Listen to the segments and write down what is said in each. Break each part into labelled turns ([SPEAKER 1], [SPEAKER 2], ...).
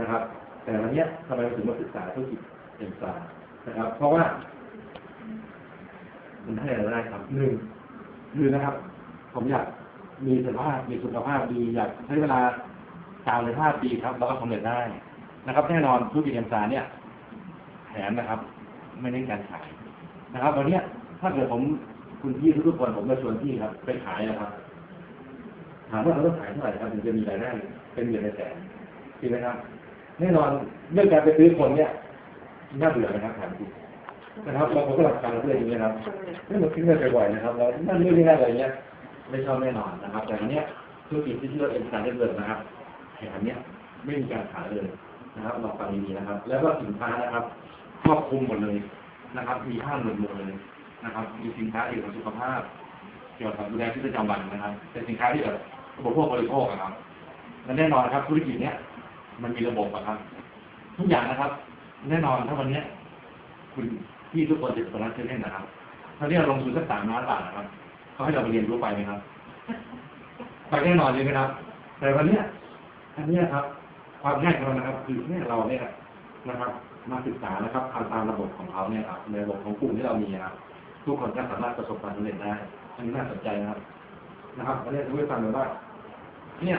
[SPEAKER 1] นะครับ แต่วันเนี้ยทำไมเราถึงมาศึกษาธุรกิจเอ็นซานะครับ เพราะว่า มันให้อะไรได้ครับหนึ่งคือนะครับ ผมอยากมีสุขภาพมีสุขภาพดีอยากใช้เวลากาวเลยห้าปีครับแล้วก็สำเร็จได้นะครับ แน่นอนธุรกิจเอ็นซาเนี่ยแผนนะครับ ไม่เน้นการขายนะครับ วันเนี้ยถ้าเกิดผมคุณพี่ทุกๆคนผมมาชวนพี่ครับ ไปขายนะครับถามว่าเราต้องขายเท่าไหร่ครับถึงจะมีรายได้เป็นเงินในแสน จริงไหมครับ แน่นอนเรื่องการไปซื้อคนเนี่ยน่าเบื่อนะครับถามจริงนะครับเราก็หลักการเรื่องอย่างนี้นะครับไม่หมือนที่เคยบ่อยๆนะครับเรานั่นเรื่องนี้อะไรเงี้ยไม่ชอบแน่นอนนะครับ แต่อันเนี้ยธุรกิจที่ชื่อว่าเอ็นซาเดเบิร์นะครับแผนเนี้ยไม่มีการขายเลยนะครับลองฟังดีๆนะครับ แล้วก็สินค้านะครับครอบคลุมหมดเลยนะครับ มีห้าหมดหมู่เลยนะครับ มีสินค้าเกี่ยวกับสุขภาพ เกี่ยวกับดูแลชีวิตประจำวันนะครับ เป็นสินค้าที่แบบอุปโภคบริโภคอะครับและแน่นอนครับธุรกิจเนี้ย มันมีระบบอะครับ ทุกอย่างนะครับ แน่นอนถ้าวันเนี้ยคุณพี่ทุกคนจะเปิดร้นเล่นนะครับถ้าเนี่ยลงทุนสักสามล้านบาทนะครับเขาให้เราไปเรียนรู้ไปไหมครับไปแน่นอนเลยไหมครับ แต่วันเนี้ยอันเนี้ยครับ ความง่ายของเรานะครับ คือแค่เราเนี่ยนะครับ มาศึกษานะครับทำตามระบบของเขาเนี่ยครับในระบบของกลุ่มที่เรามีนะครับทุกคนก็สามารถประสบความสำเร็จได้อันนี้น่าสนใจนะครับ นะครับอันนี้จะให้ฟังเลยว่า เนี่ย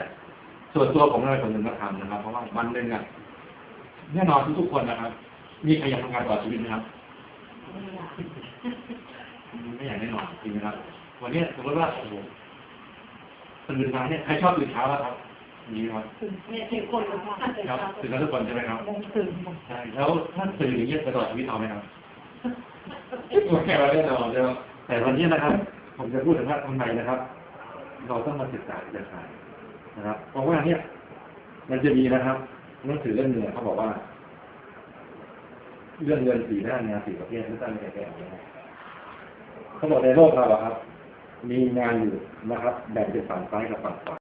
[SPEAKER 1] ส่วนตัวผมเลยคนหนึ่งก็ทำนะครับ เพราะว่าวันหนึ่งอะแน่นอนทุกๆคนนะครับ มีใครอยากทำงานตลอดชีวิตไหมครับไม่อยากแน่นอนจริงไหมครับ วันนี้สมมติว่าโอ้โหตื่นมาเนี่ยใครชอบตื่นเช้าแล้วครับมีไหมครับ
[SPEAKER 2] เนี่ยถึงคนละค่ะ
[SPEAKER 1] ครับตื่นกันทุกคนใช่ไหมครับ
[SPEAKER 2] มงตื่น
[SPEAKER 1] ใช่แล้วถ้าตื่นอย่างเงี้ยไปตลอดชีวิตเอาไหมครับไม่แน่นอนใช่ไหมแต่วันนี้นะครับ ผมจะพูดถึงว่าทำไมนะครับ เราต้องมาศึกษาเครือข่าย นะครับ เพราะว่าเนี่ย มันจะมีนะครับหนังสือเล่มหนึ่งเขาบอกว่า เรื่องเงินสี่หน้างานสี่ประเภทที่ตั้งใจแก้นะครับเขาบอกในโลกเราครับ มีงานอยู่นะครับ แบ่งเป็นฝั่งซ้ายกับฝั่งขวา